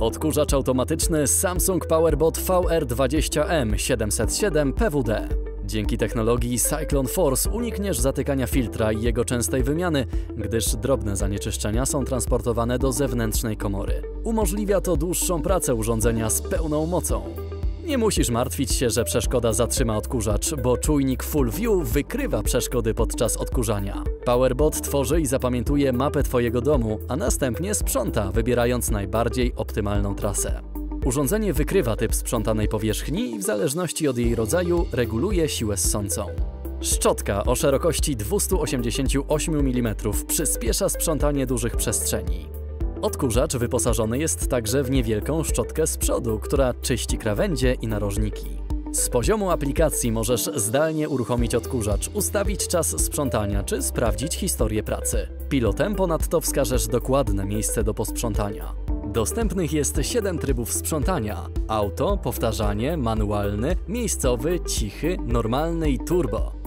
Odkurzacz automatyczny Samsung PowerBot VR20M 707 PWD. Dzięki technologii Cyclone Force unikniesz zatykania filtra i jego częstej wymiany, gdyż drobne zanieczyszczenia są transportowane do zewnętrznej komory. Umożliwia to dłuższą pracę urządzenia z pełną mocą. Nie musisz martwić się, że przeszkoda zatrzyma odkurzacz, bo czujnik Full View wykrywa przeszkody podczas odkurzania. PowerBot tworzy i zapamiętuje mapę Twojego domu, a następnie sprząta, wybierając najbardziej optymalną trasę. Urządzenie wykrywa typ sprzątanej powierzchni i w zależności od jej rodzaju reguluje siłę ssącą. Szczotka o szerokości 288 mm przyspiesza sprzątanie dużych przestrzeni. Odkurzacz wyposażony jest także w niewielką szczotkę z przodu, która czyści krawędzie i narożniki. Z poziomu aplikacji możesz zdalnie uruchomić odkurzacz, ustawić czas sprzątania czy sprawdzić historię pracy. Pilotem ponadto wskażesz dokładne miejsce do posprzątania. Dostępnych jest 7 trybów sprzątania: auto, powtarzanie, manualny, miejscowy, cichy, normalny i turbo.